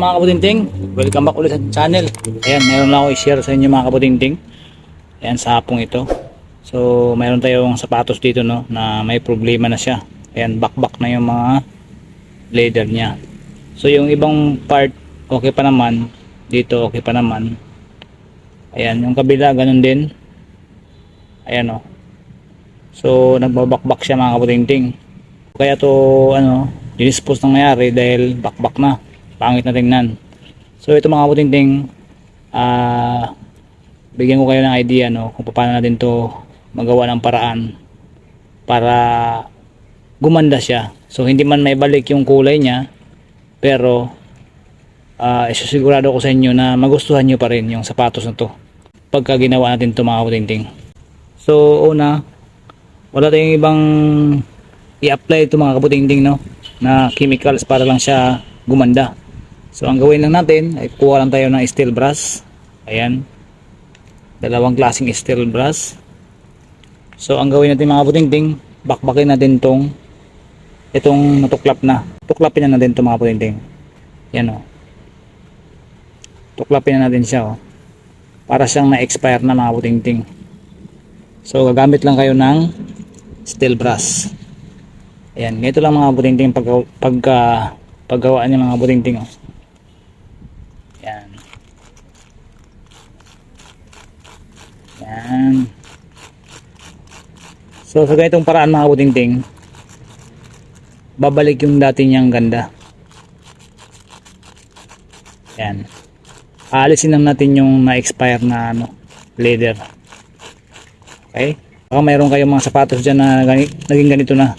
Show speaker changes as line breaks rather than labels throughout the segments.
Mga kabutinting, welcome back ulit sa channel. Ayan, meron lang ako i-share sa inyo mga kabutinting. Ayan, sa ito. So, meron tayong sapatos dito no, na may problema na siya. Ayan, bakbak na yung mga leather niya. So, yung ibang part, okay pa naman. Dito, okay pa naman. Ayan, yung kabila, ganun din. Ayan o. So, nagbabakbak siya mga kabutingting. Kaya to, ano, dinispose nang nangyari dahil bakbak na. Pangit na tingnan. So, ito mga kabutingting, ah, bigyan ko kayo ng idea, no, kung paano natin to magawa ng paraan para gumanda siya. So, hindi man may balik yung kulay niya, pero, ah, isusigurado ko sa inyo na magustuhan nyo pa rin yung sapatos na to pagka ginawa natin to mga kabutingting. So, una, wala tayong ibang i-apply ito mga kabutingting no na chemicals para lang siya gumanda so ang gawin lang natin ay kuha lang tayo ng steel brass ayan. Dalawang klaseng steel brass so ang gawin natin mga kabutingting bakbakin natin tong itong natuklap na. Tuklapin na natin ito mga kabutingting yan o tuklapin na natin siya o para siyang na-expire na mga kabutingting so gagamit lang kayo ng steel brass Ayan, ganito lang mga butingting pag, pagka paggawa niya mga butingting oh. Ayan. So sa ganitong paraan mga butingting babalik yung dati niyang ganda. Ayan. Aalisin lang natin yung na-expire na ano, leather. Okay? Baka mayroon kayong mga sapatos dyan na naging ganito na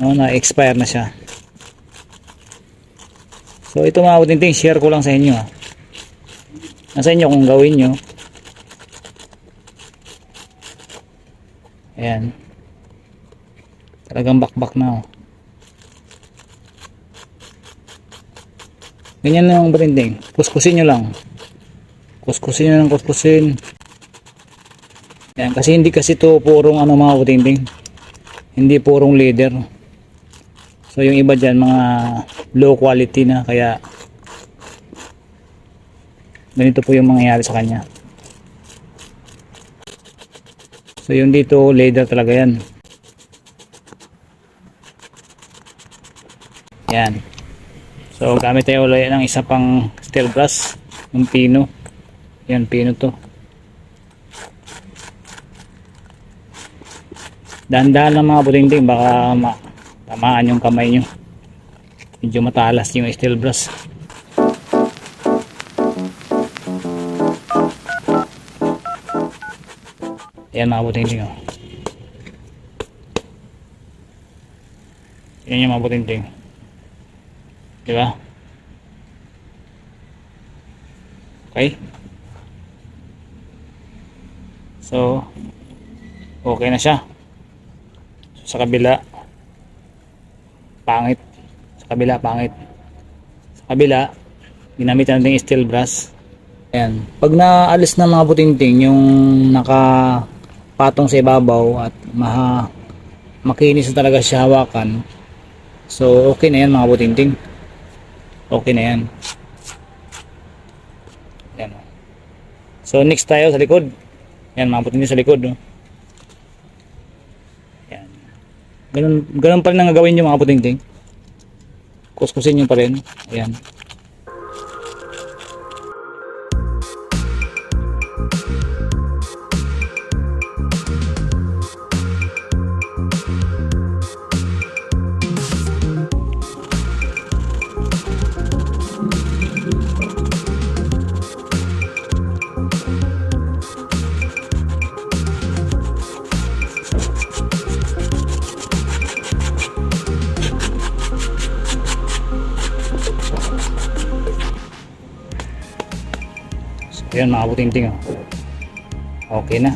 no, na-expire na siya so ito mga butinting share ko lang sa inyo ah. nasa inyo kung gawin nyo ayan. Talagang bakbak na oh. ganyan lang ang butinting kuskusin nyo lang. Kuskusin nyo lang kuskusin. Ayan, kasi hindi kasi to purong ano mga butinting hindi purong leather. So yung iba dyan mga low quality na kaya ganito po yung mangyayari sa kanya. So yung dito leather talaga yan. Yan. So gamit tayo ulit ng isa pang steel brass, yung pino. Yan pino to. Dahan-dahan lang mga buting-ting baka ma tamaan yung kamay nyo medyo matalas yung steel brass yan mga buting-ting oh. yan yung mga buting-ting di ba? Okay. So okay na siya. So, sa kabila pangit. Sa kabila pangit. Sa kabila ginamit natin yung steel brass ayan. Pag naalis na mga butingting yung naka patong sa ibabaw at maha makinis na talaga siya hawakan. So okay na yan mga butingting okay na yan. Yan. So next tayo sa likod. Yan mga butingting sa likod no? yan. Ganun, ganun pa rin ang gagawin nyo mga putingting kuskusin nyo pa rin ayan mga putingting oh. okay na